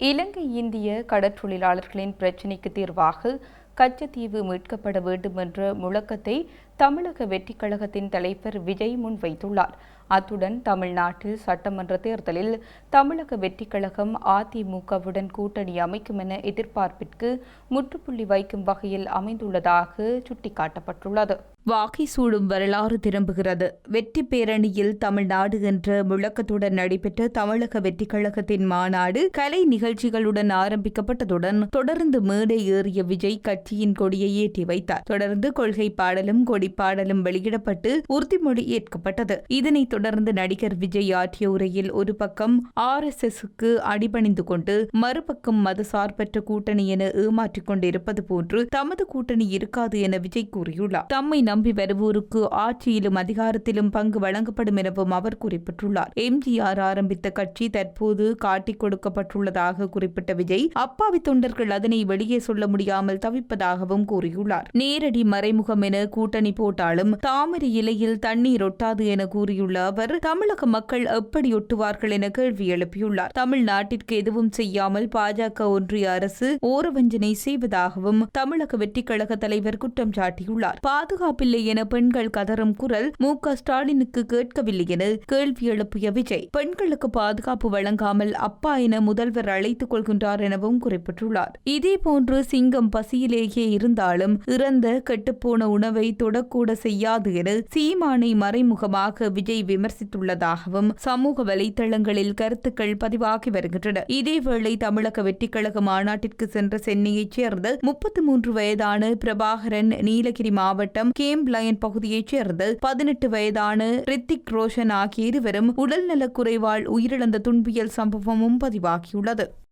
இலங்கை இந்திய கடற்றொழிலாளர்களின் பிரச்சினைக்கு தீர்வாக கச்சத்தீவு மீட்கப்பட வேண்டும் என்ற முழக்கத்தை தமிழக வெற்றிக் கழகத்தின் தலைவர் விஜய் முன் வைத்துள்ளார். அத்துடன் தமிழ்நாட்டில் சட்டமன்ற தேர்தலில் தமிழக வெற்றிக் கழகம் அதிமுகவுடன் கூட்டணி அமைக்கும் என எதிர்பார்ப்பிற்கு முற்றுப்புள்ளி வைக்கும் வகையில் அமைந்துள்ளதாக சுட்டிக்காட்டப்பட்டுள்ளது. வாகை சூடும் வரலாறு திரும்புகிறது. வெற்றி பேரணியில் தமிழ்நாடு என்ற முழக்கத்துடன் நடைபெற்ற தமிழக வெற்றிக் கழகத்தின் மாநாடு கலை நிகழ்ச்சிகளுடன் ஆரம்பிக்கப்பட்டதுடன் தொடர்ந்து மேடை ஏறிய விஜய் கட்சியின் கொடியை ஏற்றி வைத்தார். தொடர்ந்து கொள்கை பாடலும் கொடி பாடலும் வெளியிடப்பட்டு உறுதிமொழி ஏற்கப்பட்டது. இதனைத் தொடர்ந்து நடிகர் விஜய் ஆற்றிய உரையில் ஒரு பக்கம் ஆர் எஸ் எஸ்க்கு அடிபணிந்து கொண்டு மறுபக்கம் மதசார்பற்ற கூட்டணி என ஏமாற்றிக் கொண்டிருப்பது போன்று தமது கூட்டணி இருக்காது என விஜய் கூறியுள்ளார். தம்மை நம்பி வருவோருக்கு ஆட்சியிலும் அதிகாரத்திலும் பங்கு வழங்கப்படும் எனவும் அவர் குறிப்பிட்டுள்ளார். எம்ஜிஆர் ஆரம்பித்த கட்சி தற்போது காட்டிக் கொடுக்கப்பட்டுள்ளதாக குறிப்பிட்ட விஜய் அப்பாவி தொண்டர்கள் அதனை வெளியே சொல்ல முடியாமல் தவிப்பதாகவும் கூறியுள்ளார். நேரடி மறைமுகம் என கூட்டணி போட்டாலும் தாமரை இலையில் தண்ணீர் ஒட்டாது என கூறியுள்ள அவர் தமிழக மக்கள் எப்படி ஒட்டுவார்கள் என கேள்வி எழுப்பியுள்ளார். தமிழ்நாட்டிற்கு எதுவும் செய்யாமல் பாஜக ஒன்றிய அரசு ஓரவஞ்சனை செய்வதாகவும் தமிழக வெற்றி கழக தலைவர் குற்றம் சாட்டியுள்ளார். பாதுகாப்பில்லை என பெண்கள் கதறும் குரல் மு. க. ஸ்டாலினுக்கு கேட்கவில்லை என கேள்வி எழுப்பிய விஜய் பெண்களுக்கு பாதுகாப்பு வழங்காமல் அப்பா என முதல்வர் அழைத்துக் கொள்கின்றார் எனவும் குறிப்பிட்டுள்ளார். இதேபோன்று சிங்கம் பசியிலேயே இருந்தாலும் இறந்த கெட்டுப்போன உணவை கூட செய்யாது என சீமானை மறைமுகமாக விஜய் விமர்சித்துள்ளதாகவும் சமூக வலைதளங்களில் கருத்துக்கள் பதிவாகி வருகின்றன. இதேவேளை தமிழக வெற்றிக்கழக மாநாட்டிற்கு சென்ற சென்னையைச் சேர்ந்த முப்பத்தி மூன்று வயதான பிரபாகரன் நீலகிரி மாவட்டம் கேம்ப் லயன் பகுதியைச் சேர்ந்த பதினெட்டு வயதான ரித்திக் ரோஷன் ஆகிய இருவரும் உடல்நலக் குறைவால் உயிரிழந்த துன்பியல் சம்பவமும் பதிவாகியுள்ளது.